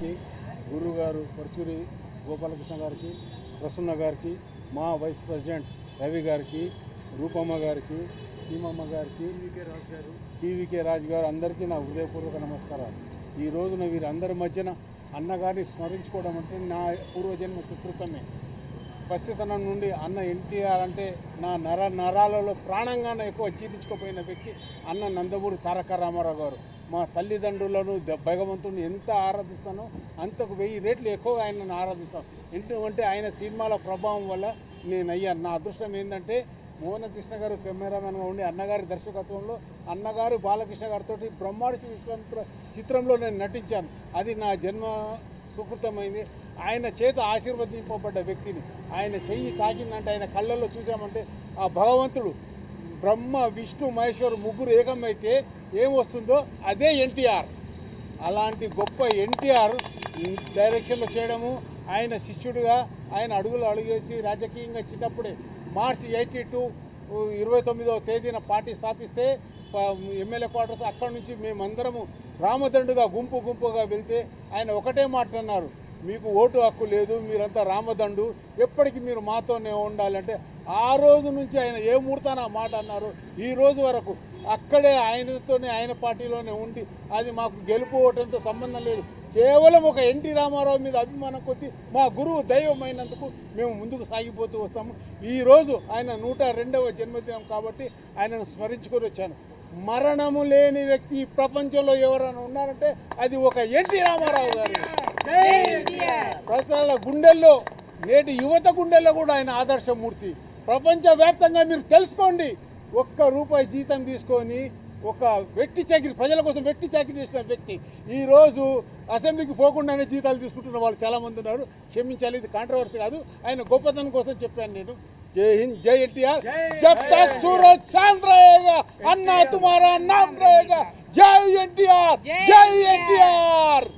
గారికి గురువు గారు పరుచూరి గోపాలకృష్ణ గారికి ప్రసన్న గారికి మా వైస్ ప్రెసిడెంట్ రవి గారికి రూపమ్మ గారికి సీమమ్మ గారికి టీవీకే రాజు గారు అందరికీ నా హృదయపూర్వక నమస్కారాలు. ఈ రోజున వీరందరి మధ్యన అన్నగారిని స్మరించుకోవడం అంటే నా పూర్వజన్మ సుకృతమే పసితనం నుండి అన్న ఎన్టీఆర్ అంటే నా నర నరాలలో ప్రాణంగానే ఎక్కువ జీర్ణించుకోపోయిన వ్యక్తి అన్న నందమూరి తారక రామారావు గారు. మా తల్లిదండ్రులను భగవంతుని ఎంత ఆరాధిస్తానో అంతకు వెయ్యి రేట్లు ఎక్కువ ఆయనను ఆరాధిస్తాం. ఎందుకంటే ఆయన సినిమాల ప్రభావం వల్ల నేను అయ్యాను నా అదృష్టం ఏంటంటే మోహన కృష్ణ గారు కెమెరామెన్గా ఉండి అన్నగారి దర్శకత్వంలో అన్నగారు బాలకృష్ణ గారితో బ్రహ్మాండ విశ్వామిత్ర చిత్రంలో నేను నటించాను. అది నా జన్మ సుకృతమైంది. ఆయన చేత ఆశీర్వదింపబడ్డ వ్యక్తిని. ఆయన చెయ్యి తాకిందంటే ఆయన కళ్ళల్లో చూసామంటే ఆ భగవంతుడు బ్రహ్మ విష్ణు మహేశ్వరు ముగ్గురు ఏకమైతే ఏమొస్తుందో అదే ఎన్టీఆర్. అలాంటి గొప్ప ఎన్టీఆర్ డైరెక్షన్లో చేయడము ఆయన శిష్యుడిగా ఆయన అడుగులు అడుగేసి రాజకీయంగా చిన్నప్పుడే మార్చి ఎయిటీ టూ ఇరవై తొమ్మిదవ తేదీన పార్టీ స్థాపిస్తే ఎమ్మెల్యే క్వార్టర్స్ అక్కడి నుంచి మేమందరము రామదండుగా గుంపు గుంపుగా వెళ్తే ఆయన ఒకటే మాట అన్నారు. మీకు ఓటు హక్కు లేదు మీరంతా రామదండు. ఎప్పటికీ మీరు మాతోనే ఉండాలంటే ఆ రోజు నుంచి ఆయన ఏ ముహూర్తాన ఆ మాట అన్నారు? ఈ రోజు వరకు అక్కడే ఆయనతోనే ఆయన పార్టీలోనే ఉండి అది మాకు గెలుపు ఓటంతో సంబంధం లేదు. కేవలం ఒక ఎన్టీ రామారావు మీద అభిమానం కొద్ది మా గురువు దైవమైనందుకు మేము ముందుకు సాగిపోతూ వస్తాము. ఈరోజు ఆయన నూట రెండవ జన్మదినం కాబట్టి ఆయనను స్మరించుకొని వచ్చాను. మరణము లేని వ్యక్తి ఈ ప్రపంచంలో ఎవరైనా ఉన్నారంటే అది ఒక ఎన్టీ రామారావు గారు. ప్రజల గుండెల్లో నేటి యువత గుండెల్లో కూడా ఆయన ఆదర్శమూర్తి. ప్రపంచవ్యాప్తంగా మీరు తెలుసుకోండి. ఒక్క రూపాయి జీతం తీసుకొని ఒక వ్యక్తి చాకరీ ప్రజల కోసం వ్యక్తి చాకరీ చేసిన వ్యక్తి ఈరోజు అసెంబ్లీకి పోకుండానే జీతాలు తీసుకుంటున్న వాళ్ళు చాలామంది ఉన్నారు. క్షమించాలి ఇది కాంట్రవర్సీ కాదు. ఆయన గొప్పతనం కోసం చెప్పాను నేను. జై హింద్ జై ఎన్టీఆర్. చెప్తా సూరజ్ శాంత్ అన్న అన్నా తుమారా నామ్ జై ఎన్టీఆర్ జై ఎన్టీఆర్.